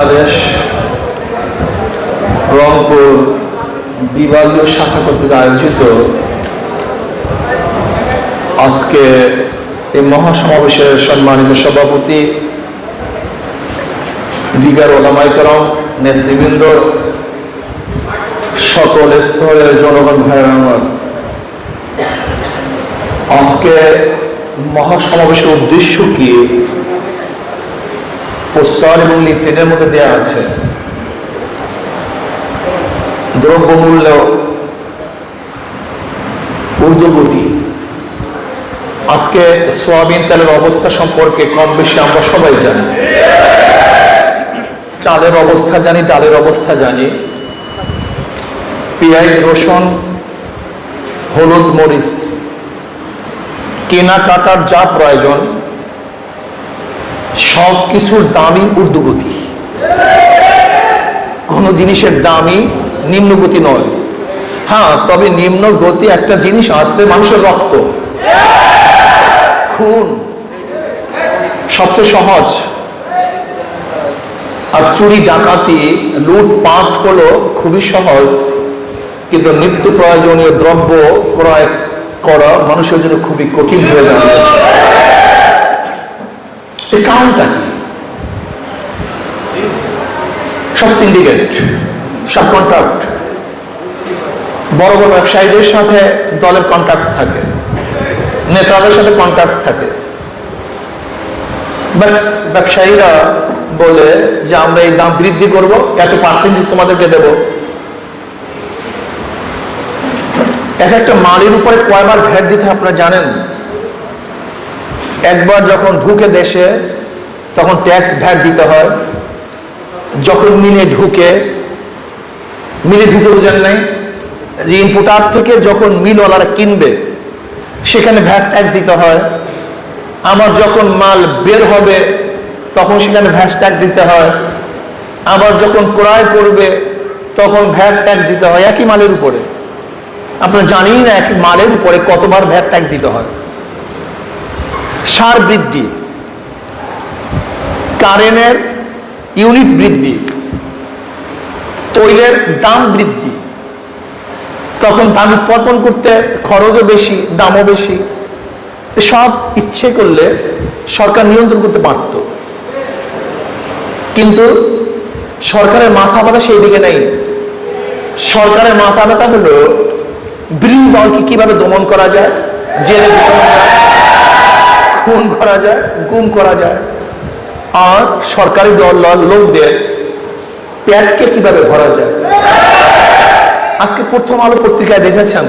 বাংলাদেশ, রংপুর বিভাগীয় শাখা কর্তৃক আয়োজিত আজকে এই মহাসমাবেশের সম্মানিত সভাপতি, দিগার ওলামাইকরম নেতৃবৃন্দ, সকল স্তরের জনগণ ভাইয়ের আমার। আজকে মহাসমাবেশের উদ্দেশ্য কি? পোস্টার এবং লিফলেটের মধ্যে দেওয়া আছে। দ্রব্যমূল্য, ঊর্ধ্বগতি। আজকে সোয়াবিন তেলের অবস্থা সম্পর্কে কম বেশি আমরা সবাই জানি। চালের অবস্থা জানি, ডালের অবস্থা জানি। পেঁয়াজ, রসুন, হলুদ, মরিচ। কেনাকাটার যা প্রয়োজন সব কিছুর দামই ঊর্ধ্বগতি। কোনো জিনিসের দামই নিম্নগতি নয়। হ্যাঁ তবে নিম্ন গতি একটা জিনিস আছে, মানুষের রক্ত। খুন সবচেয়ে সহজ। আর চুরি, ডাকাতি, লুটপাট হলো খুবই সহজ। কিন্তু নিত্য প্রয়োজনীয় দ্রব্য ক্রয় করা মানুষের জন্য খুবই কঠিন হয়ে দাঁড়িয়েছে। এর কারণটা কি? সব সিন্ডিকেট সব কন্ট্রাক্ট বড় বড় ব্যবসায়ীদের সাথে দলের কন্ট্রাক্ট থাকে, নেতাদের সাথে কন্ট্রাক্ট থাকে। ব্যাস, ব্যবসায়ীরা বলে যে আমরা এই দাম বৃদ্ধি করব, এত পার্সেন্টেজ তোমাদেরকে দেব। এক একটা মালের উপরে কয়বার ভ্যাট দিতে আপনারা জানেন? একবার যখন ঢুকে দেশে, তখন ট্যাক্স ভ্যাট দিতে হয়। যখন মিলে ঢুকে মিলে ঢুকে বোঝেন নাই? যে ইনপুটার থেকে যখন মিলওয়ালারা কিনবে, সেখানে ভ্যাট ট্যাক্স দিতে হয়। আমার যখন মাল বের হবে, তখন সেখানে ভ্যাট ট্যাক্স দিতে হয়। আবার যখন ক্রয় করবে, তখন ভ্যাট ট্যাক্স দিতে হয় একই মালের উপরে। আপনারা জানেন না একই মালের উপরে কতবার ভ্যাট ট্যাক্স দিতে হয়। সার বৃদ্ধি কারেন্টের ইউনিট বৃদ্ধি, তৈলের দাম বৃদ্ধি, তখন দাম উৎপাদন করতে খরচও বেশি, দামও বেশি সব ইচ্ছে করলে সরকার নিয়ন্ত্রণ করতে পারত। কিন্তু সরকারের মাথা ব্যথা সেই দিকে নেই। সরকারের মাথা ব্যথা হলো বিরোধী দলকে কীভাবে দমন করা যায়, জেলে ঢুকানো যায়। খুন করা যায়, গুম করা যায়। আর সরকারি দল লোকদের পেটকে কীভাবে ভরা যায়? আজকে প্রথম আলো পত্রিকায় দেখেছেন,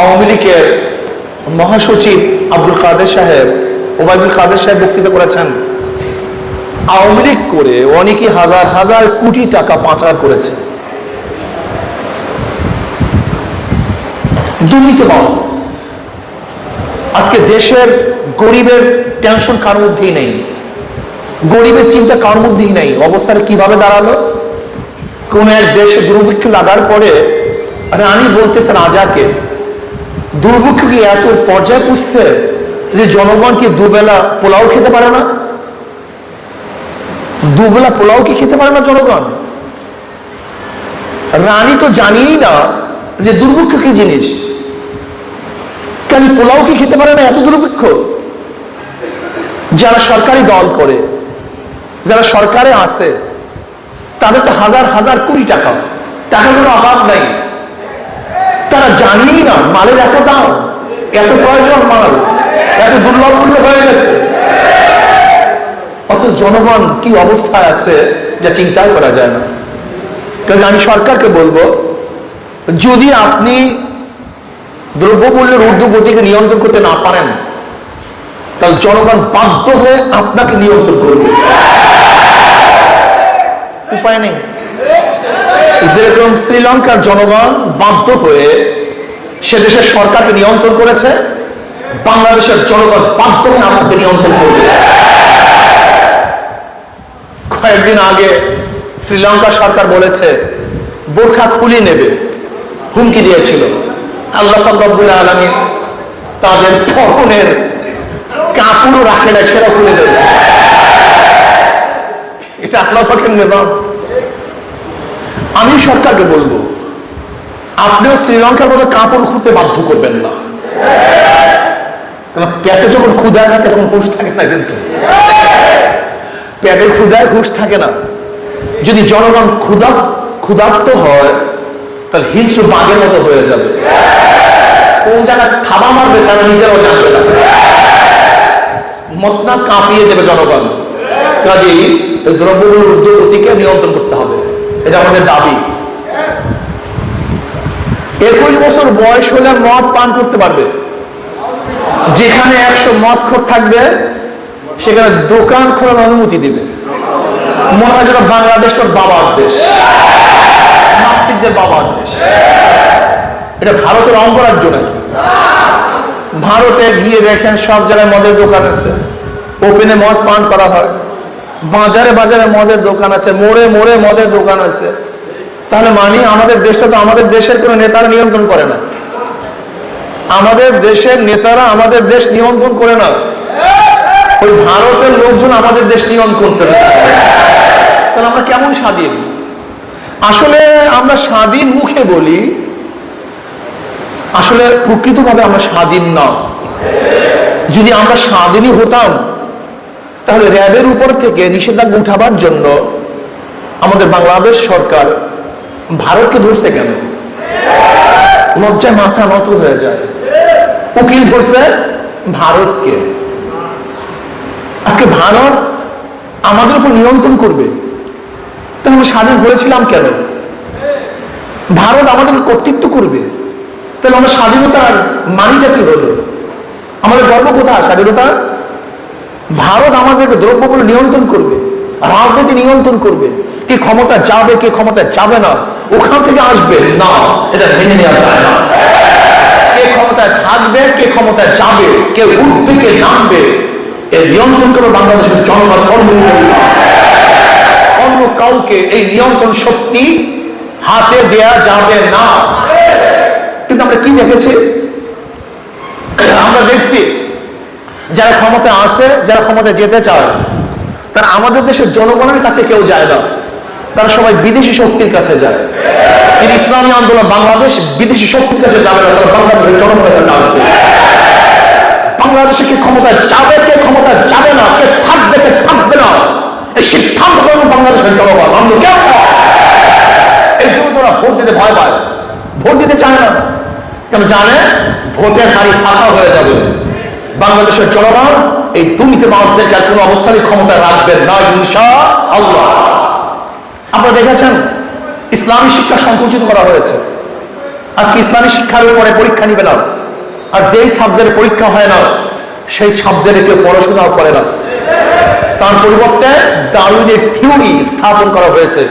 আওয়ামী লীগের মহাসচিব আব্দুল কাদের সাহেব, ওবায়দুল কাদের সাহেব বক্তৃতা করেছেন, আওয়ামী লীগ করে অনেকে হাজার হাজার কোটি টাকা পাচার করেছে। দুর্নীতিবাজ আজকে দেশের গরিবের টেনশন কার মধ্যেই নেই। গরিবের চিন্তা কার মধ্যেই নেই। অবস্থাটা কীভাবে দাঁড়াল? কোন এক দেশে দুর্ভিক্ষ লাগার পরে রানী বলতেছেন আজাকে, দুর্ভিক্ষ কি এত পর্যায়ে পুষছে যে জনগণ কি দুবেলা পোলাও খেতে পারে না? দুবেলা পোলাও কি খেতে পারে না জনগণ? রানী তো জানিই না যে দুর্ভিক্ষ কি জিনিস। কাজে পোলাও কি খেতে পারে না এত দুর্ভিক্ষ যারা সরকারি দল করে, যারা সরকারে আছে তাদের তো হাজার হাজার কোটি টাকা। টাকার কোনো অভাব নাই। তারা জানেই না মালের এত দাম, এত প্রয়োজন মাল, এত দুর্লভ মূল্য হয়ে গেছে। অথচ জনগণ কি অবস্থায় আছে যা চিন্তাই করা যায় না? কাজে আমি সরকারকে বলব, যদি আপনি দ্রব্যমূল্যের ঊর্ধ্বগতিকে নিয়ন্ত্রণ করতে না পারেন, তাহলে জনগণ বাধ্য হয়ে আপনাকে নিয়ন্ত্রণ করবে। উপায় নেই। যেরকম শ্রীলঙ্কার জনগণ বাধ্য হয়ে সে দেশের সরকারকে নিয়ন্ত্রণ করেছে, বাংলাদেশের জনগণ বাধ্য হয়ে আমাকে নিয়ন্ত্রণ করবে। কয়েকদিন আগে শ্রীলঙ্কা সরকার বলেছে, বোরখা খুলি নেবে, হুমকি দিয়েছিল। আল্লাহ রব্বুল আলমী তাদের পরনের কাপড়ও রাখে না সেটা খুলে দিয়েছে এটা আল্লাহ পাকের নিজাম। আমি সরকারকে বলব, আপনিও শ্রীলঙ্কার মতো কাপড় খুঁড়তে বাধ্য করবেন না। কারণ পেটে যখন ক্ষুদা থাকে, তখন হুঁশ থাকে না কিন্তু। পেটের ক্ষুদায় হুঁশ থাকে না। যদি জনগণ ক্ষুদা ক্ষুধার্ত হয় তাহলে হিংস্র বাঘের মতো হয়ে যাবে। কোন জায়গায় থাবা মারবে তারা নিজেরাও জানবে না। মসনা কাঁপিয়ে দেবে জনগণ। কাজেই এই দ্রব্যমূল্য ঊর্ধ্বগতিকে নিয়ন্ত্রণ করতে হবে। এটা আমাদের দাবি। একুশ বছর বয়স হলে মদ পান করতে পারবে। যেখানে একশো মদ খোর থাকবে, সেখানে দোকান খোলার অনুমতি দিবে। মনে হয় যেন বাংলাদেশ তোর বাবার দেশ। নাস্তিকদের বাবার দেশ এটা ভারতের অঙ্গরাজ্য নাকি? ভারতে গিয়ে দেখেন সব জায়গায় মদের দোকান আছে। ওপেনে মদ পান করা হয়। বাজারে বাজারে মদের দোকান আছে। মোড়ে মোড়ে মদের দোকান আছে। তাহলে মানি আমাদের দেশটা তো আমাদের দেশের কোনো নেতারা নিয়ন্ত্রণ করে না। আমাদের দেশের নেতারা আমাদের দেশ নিয়ন্ত্রণ করে না। ওই ভারতের লোকজন আমাদের দেশ নিয়ন্ত্রণ করতে পারে। তাহলে আমরা কেমন স্বাধীন আসলে আমরা স্বাধীন মুখে বলি, আসলে প্রকৃতভাবে আমরা স্বাধীন না। যদি আমরা স্বাধীনই হতাম, তাহলে র্যাবের উপর থেকে নিষেধাজ্ঞা উঠাবার জন্য আমাদের বাংলাদেশ সরকার ভারতকে ধরছে কেন? লজ্জায় মাথা নত হয়ে যায়। উকিল ধরছে ভারতকে। আজকে ভারত আমাদের উপর নিয়ন্ত্রণ করবে। তাহলে স্বাধীন হয়েছিলাম কেন? ভারত আমাদের কর্তৃত্ব করবে। তাহলে আমরা স্বাধীনতার মানিটা কি হলো? আমাদের গর্ব কোথায়? স্বাধীনতা? ভারত আমাদেরকে দ্রব্যগুলো নিয়ন্ত্রণ করবে, রাজনীতি নিয়ন্ত্রণ করবে। কে ক্ষমতা যাবে, কে ক্ষমতা যাবে না, ওখান থেকে আসবে। না, এটা মেনে নেওয়া যায় না। কে ক্ষমতায় থাকবে, কে ক্ষমতায় যাবে, কে উঠবে, কে নামবে, এর নিয়ন্ত্রণ করবে বাংলাদেশের জনগণ অন্য কেউ না। অন্য কাউকে এই নিয়ন্ত্রণ শক্তি হাতে দেয়া যাবে না? কিন্তু আমরা কি দেখেছি? আমরা দেখছি যারা ক্ষমতায় আছে, যারা ক্ষমতায় যেতে চায়, তারা আমাদের দেশের জনগণের কাছে কেউ যায় না। তারা সবাই বিদেশি শক্তির কাছে যায়। কিন্তু ইসলামী আন্দোলন বাংলাদেশ বিদেশি শক্তির কাছে যাবে না, তারা বাংলাদেশের জনগণের কাছে বাংলাদেশে কে ক্ষমতা যাবে, কে ক্ষমতা যাবে না, কে থাকবে কে থাকবে না এই সিদ্ধান্ত গ্রহণ বাংলাদেশের জনগণ অন্য কেউ। এই জন্য তোরা ভোট দিতে ভয় পায়। ভোট দিতে চায় না। কেন জানে? ভোটের হারি ফাঁকা হয়ে যাবে। বাংলাদেশের জনগণ এই দুর্নীতি মানুষদেরকে আর কোনো অবস্থায় ক্ষমতা রাখবেন না ইনশা আল্লাহ আপনারা দেখেছেন? ইসলামী শিক্ষা সংকুচিত করা হয়েছে। আজকে ইসলামী শিক্ষার উপরে পরীক্ষা নিবে না। আর যেই সাবজেক্টে পরীক্ষা হয় না, সেই সাবজেক্টে কেউ পড়াশোনাও করে না। তার পরিবর্তে ডারউইনের থিওরি স্থাপন করা হয়েছে।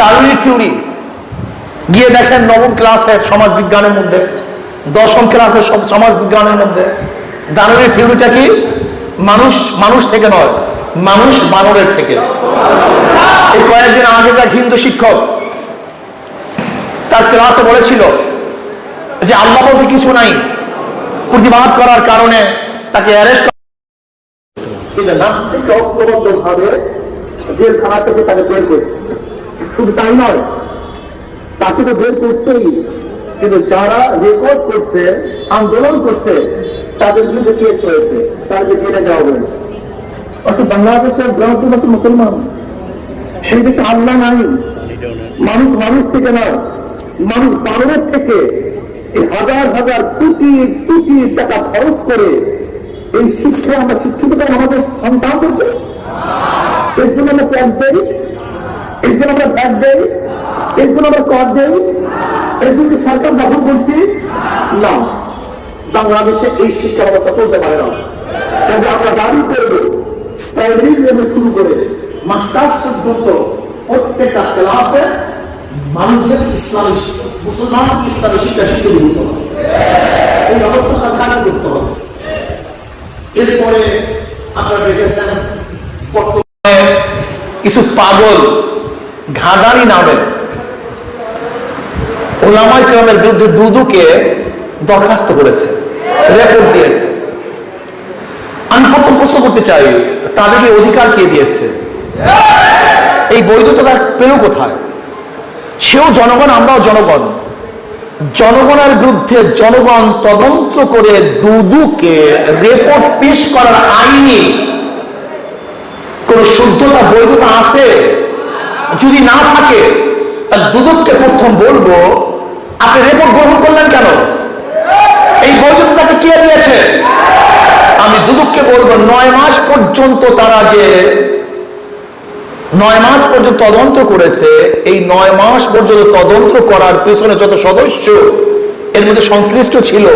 ডারউইনের থিওরি। গিয়ে দেখেন নবম ক্লাসের সমাজ বিজ্ঞানের মধ্যে, দশম ক্লাসের সমাজ বিজ্ঞানের মধ্যে, ডারউইনের থিওরিটা কি? মানুষ মানুষ থেকে নয়, মানুষ বানরের থেকে। এই কয়েকদিন আগে যা হিন্দু শিক্ষক, তার ক্লাসে বলেছিল যে আল্লাহ কিছু নাই, প্রতিবাদ করার কারণে তাকে অ্যারেস্ট কিন্তু নাস্তিক ঐক্যবদ্ধভাবে জেলখানা থেকে তাকে বের শুধু তাই নয়, তাকে তো বের করছেই কিন্তু যারা রেকর্ড করছে, আন্দোলন করছে, তাদের বিরুদ্ধে কেস হয়েছে। তাদেরকে জেলে হয়েছে অর্থাৎ বাংলাদেশের গ্রহণটি মুসলমান, সেই দেশে আল্লাহ নাই। মানুষ মানুষ থেকে নয় মানুষ বানরের থেকে হাজার হাজার কোটি কোটি টাকা খরচ করে এই শিক্ষা আমরা শিক্ষিত করে আমাদের সন্তান করছে এর জন্য আমরা ট্যাক্স দেই এর জন্য আমরা ব্যাগ দেই? এর জন্য আমরা কর দেই? এর জন্য সরকার দখল করছি? না। বাংলাদেশে এই শিক্ষা ব্যবস্থা চলতে পারে না। তবে আমরা দাবি করব, প্রাইমারি লেভেল শুরু করে মাস্টার্স পর্যন্ত প্রত্যেকটা ক্লাসে মানুষদের ইসলামী মুসলমান ইসলামী শিক্ষা শিক্ষা দিতে হবে। এই হবে এরপরে আপনারা দেখেছেন কিছু পাগল ঘাদারি নামে ওলামাই কেরামের বিরুদ্ধে দুদুকে দরখাস্ত করেছে রেপোর্ট দিয়েছে। আমি প্রথম প্রশ্ন করতে চাই, তাদেরকে অধিকার কে দিয়েছে? এই বৈধতা পেল কোথায়? সেও জনগণ, আমরাও জনগণ। জনগণের বিরুদ্ধে জনগণ তদন্ত করে দুদুকে রিপোর্ট পেশ করার আইনি কোন শুদ্ধতা, বৈধতা আছে? যদি না থাকে, তাহলে দুদককে প্রথম বলব, আপনি রিপোর্ট গ্রহণ করলেন কেন? এই বৈধতা তাকে কে দিয়েছে? আমি দুদককে বলব, নয় মাস পর্যন্ত তারা যে নয় মাস পর্যন্ত তদন্ত করেছে। এই নয় মাস পর্যন্ত তদন্ত করার পেছনে যত সদস্য, এর মধ্যে সংশ্লিষ্ট ছিল,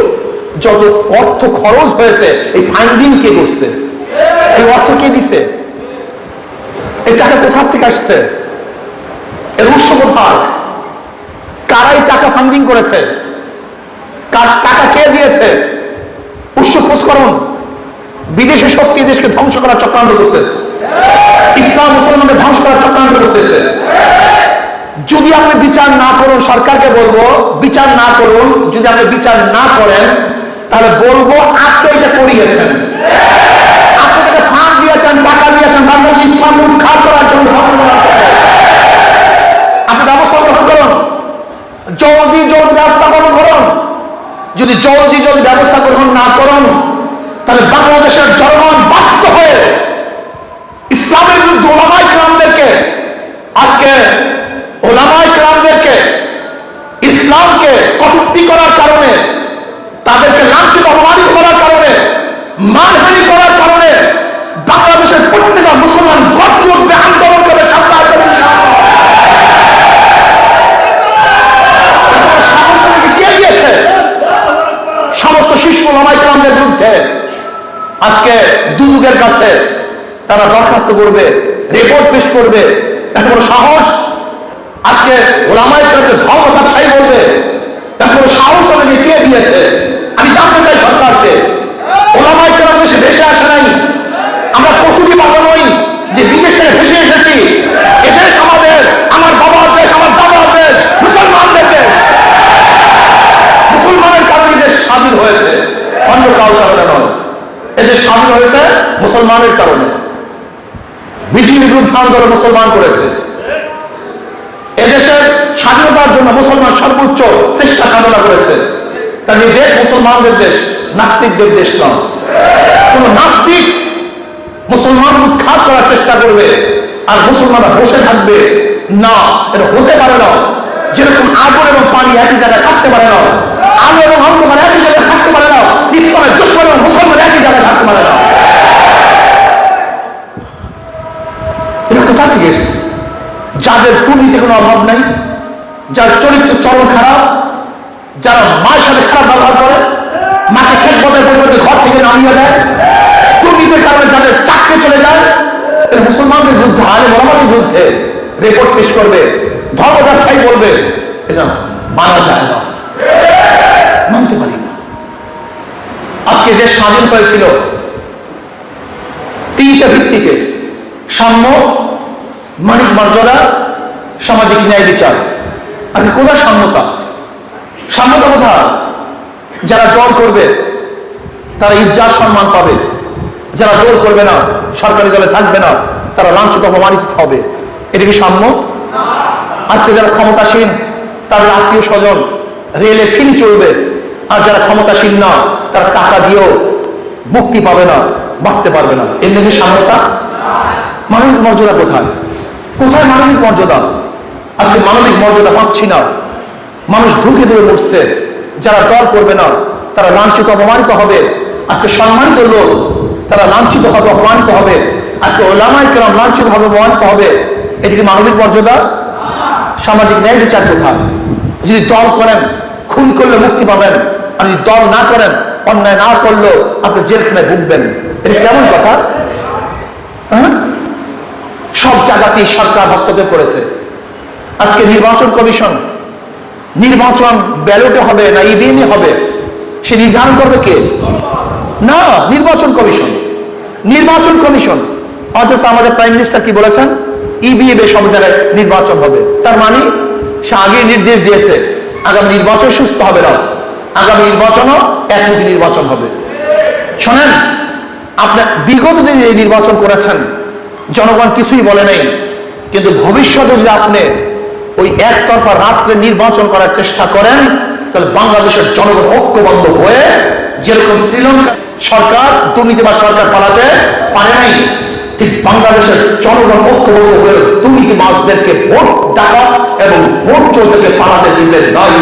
যত অর্থ খরচ হয়েছে, এই ফান্ডিং কে করছে? এই অর্থ কে দিছে? এই টাকা কোথা থেকে আসছে? এর উৎস কোথায়? কারা এই টাকা ফান্ডিং করেছে? কার টাকা কে দিয়েছে? উৎস খোঁজ করুন বিদেশি শক্তি দেশকে ধ্বংস করার চক্রান্ত করতেছে। ইসলাম মুসলমানদের ধ্বংস করার চক্রান্ত করতেছে। যদি আপনি বিচার না করুন, সরকারকে বলব, বিচার না করুন, যদি আপনি বিচার না করেন, তাহলে বলব, আপনি এটা করিয়েছেন আপনি ফাঁক দিয়েছেন, টাকা দিয়েছেন, বাংলাদেশ ইসলাম ধ্বংস করার জন্য। আপনি ব্যবস্থা গ্রহণ করুন। জলদি জলদি ব্যবস্থা গ্রহণ করুন। যদি জলদি জলদি ব্যবস্থা গ্রহণ না করুন, তাহলে বাংলাদেশের জনগণ বাধ্য হয়ে ইসলামের বিরুদ্ধে ওলামাই ক্রামদেরকে আজকে ওলামাই ক্রামদেরকে ইসলামকে কটূক্তি করার কারণে তাদেরকে লাঞ্ছিত অপমানিত করার কারণে মানহানি করার কারণে বাংলাদেশের প্রত্যেকটা মুসলমান গর্জ উঠবে, আন্দোলন করে সামনে আসবে সাহস তাদেরকে কে দিয়েছে সমস্ত শিশু ওলামাইকরামদের বিরুদ্ধে। আজকে দুদুকের কাছে তারা দরখাস্ত করবে রিপোর্ট পেশ করবে। বড় সাহস আজকে ওলামাইকরামকে ধর্ম ব্যবসায়ী বলবে এত বড় সাহস তাদেরকে কে দিয়েছে আমি জানতে চাই সরকারকে ওলামাইকরাম দেশে ভেসে আসে নাই আমরা পশুটি পাবো নই যে বিদেশ থেকে ভেসে এসেছি এদেশ আমাদের আমার বাবার দেশ আমার দাদার দেশ মুসলমানদের দেশ মুসলমানের কারণে দেশ স্বাধীন হয়েছে অন্য কারও কারণে নয় এদেশ স্বাধীন হয়েছে মুসলমানের কারণে। ব্রিটিশের বিরুদ্ধে আন্দোলন মুসলমান করেছে। এদেশের স্বাধীনতার জন্য মুসলমান সর্বোচ্চ চেষ্টা সাধনা করেছে। কাজে দেশ মুসলমানদের দেশ, নাস্তিকদের দেশ নয়। কোন নাস্তিক মুসলমান উৎখাত করার চেষ্টা করবে আর মুসলমানরা বসে থাকবে। না, এটা হতে পারে না। যেরকম আগুন এবং পানি একই জায়গায় থাকতে পারে না। আলো এবং অন্ধকার একই জায়গায় থাকতে পারে না। ইসলামের দুশ্মন এবং মুসলমান একই জায়গায় থাকতে পারে না এটা কোথা? যাদের দুর্নীতির কোনো অভাব নাই, যার চরিত্র চরম খারাপ, যারা মায়ের সাথে খারাপ ব্যবহার করে, মাকে খেত বদের পরিবর্তে ঘর থেকে নামিয়ে দেয়, দুর্নীতির কারণে যাদের চাকরি চলে যায় মুসলমানদের বিরুদ্ধে আলে মোহাম্মদের বিরুদ্ধে রেকর্ড পেশ করবে, ধর্ম ব্যবসায়ী বলবে, এটা মানা যায় না। মানতে পারি না। আজকে দেশ স্বাধীন হয়েছিল। তিনটা ভিত্তিতে সাম্য মানিক মর্যাদা, সামাজিক ন্যায় বিচার। আজকে কোথায় সাম্যতা? সাম্যতা কোথায়? যারা দল করবে, তারা ইজ্জার সম্মান পাবে। যারা দল করবে না, সরকারি দলে থাকবে না, তারা লাঞ্ছিত অপমানিত হবে। এটা কি সাম্য? আজকে যারা ক্ষমতাসীন, তাদের আত্মীয় স্বজন রেলে ফিরি চলবে। আর যারা ক্ষমতাসীন না, তারা টাকা দিয়েও মুক্তি পাবে না, বাঁচতে পারবে না। এর নাকি সাম্যতা? মানবিক মর্যাদা কোথায়? কোথায় মানবিক মর্যাদা? আজকে মানবিক মর্যাদা পাচ্ছি না। মানুষ ঢুকে দিয়ে উঠছে যারা দল করবে না, তারা লাঞ্ছিত, অপমানিত হবে। আজকে সম্মানিত লোক, তারা লাঞ্ছিত হবে, অপমানিত হবে। আজকে ওলামাই কেরাম লাঞ্ছিত হবে, অপমানিত হবে। এটি মানবিক মর্যাদা? সামাজিক ন্যায় বিচার কোথায় যদি দল করেন, খুন করলে মুক্তি পাবেন। আর যদি দল না করেন, অন্যায় না করলেও আপনি জেলখানায় ভুগবেন। এটা কেমন কথা? হ্যাঁ? সব জায়গাতেই সরকার হস্তক্ষেপ করেছে। আজকে নির্বাচন কমিশন, নির্বাচন ব্যালটে হবে না ইভিএমে হবে, সে নির্ধারণ করবে কে? না, নির্বাচন কমিশন। নির্বাচন কমিশন, অথচ আমাদের প্রাইম মিনিস্টার কি বলেছেন? ইভিএম সব জায়গায় নির্বাচন হবে। তার মানে সে আগে নির্দেশ দিয়েছে, আগামী নির্বাচন সুস্থ হবে না। আগামী নির্বাচনও একমুখী নির্বাচন হবে। শোনেন আপনার বিগত দিনে নির্বাচন করেছেন জনগণ কিছুই বলে নাই কিন্তু ভবিষ্যতে যদি আপনি ওই একতরফা রাত্রে নির্বাচন করার চেষ্টা করেন, তাহলে বাংলাদেশের জনগণ ঐক্যবদ্ধ হয়ে যেরকম শ্রীলঙ্কা সরকার দুর্নীতিবাদ সরকার পালাতে পারে নাই, ঠিক বাংলাদেশের জনগণ ঐক্যবদ্ধ হয়ে দুর্নীতিবাজদেরকে ভোট ডাকা এবং ভোট চোরদেরকে পালাতে দিবেন নয়।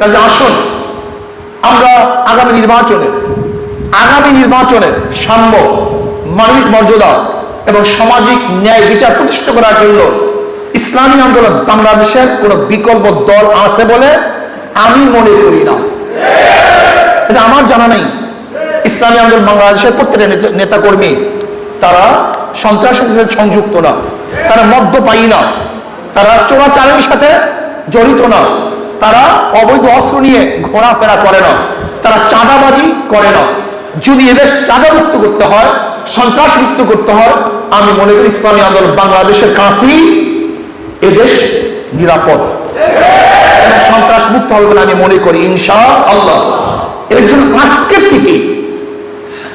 কাজে আসুন, আমরা আগামী নির্বাচনে আগামী নির্বাচনে সাম্য মানবিক মর্যাদা এবং সামাজিক ন্যায় বিচার প্রতিষ্ঠা করার জন্য ইসলামী আন্দোলন বাংলাদেশের কোন বিকল্প দল আছে বলে আমি মনে করি না। এটা আমার জানা নেই। ইসলামী আন্দোলন বাংলাদেশের প্রত্যেকটা নেতা- নেতাকর্মী, তারা সন্ত্রাসের সাথে সংযুক্ত না। তারা মদ্য মদ্যপায়ী না। তারা চোরাচারের সাথে জড়িত না। তারা অবৈধ অস্ত্র নিয়ে ঘোরাফেরা করে না। তারা চাঁদাবাজি করে না। যদি এদের চাঁদামুক্ত করতে হয় সন্ত্রাস মুক্ত করতে হয়। আমি মনে করি ইসলামী আন্দোলন বাংলাদেশের কাছেই এদেশ নিরাপদ। সন্ত্রাস মুক্ত হবে বলে আমি মনে করি ইনশা আল্লাহ এর জন্য আজকের থেকে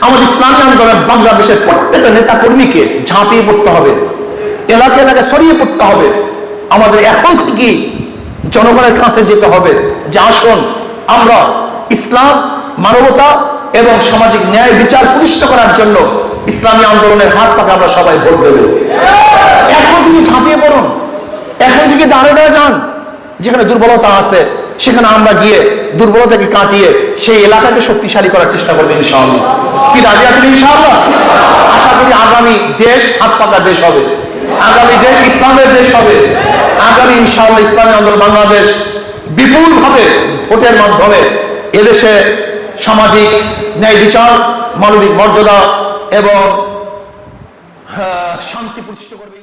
আমাদের ইসলামী আন্দোলন বাংলাদেশের প্রত্যেকটা নেতা কর্মীকে ঝাঁপিয়ে পড়তে হবে এলাকা এলাকা ছড়িয়ে পড়তে হবে। আমাদের এখন থেকে জনগণের কাছে যেতে হবে যে আসুন, আমরা ইসলাম, মানবতা এবং সামাজিক ন্যায় বিচার প্রতিষ্ঠা করার জন্য ইসলামী আন্দোলনের হাত পাকে আমরা সবাই ভোট দেব। এখন থেকে ঝাঁপিয়ে পড়ুন। এখন থেকে দাঁড়ে দাঁড়ে যান। যেখানে দুর্বলতা আছে, সেখানে আমরা গিয়ে দুর্বলতাকে কাটিয়ে সেই এলাকাকে শক্তিশালী করার চেষ্টা করব ইনশাআল্লাহ। কি রাজি আছেন ইনশাআল্লাহ? আশা করি আগামী দেশ হাত পাকা দেশ হবে। আগামী দেশ ইসলামের দেশ হবে। আগামী ইনশাআল্লাহ ইসলামী আন্দোলন বাংলাদেশ বিপুল ভাবে ভোটের মাধ্যমে এদেশে সামাজিক ন্যায় বিচার, মানবিক মর্যাদা এবং শান্তি প্রতিষ্ঠা করবে।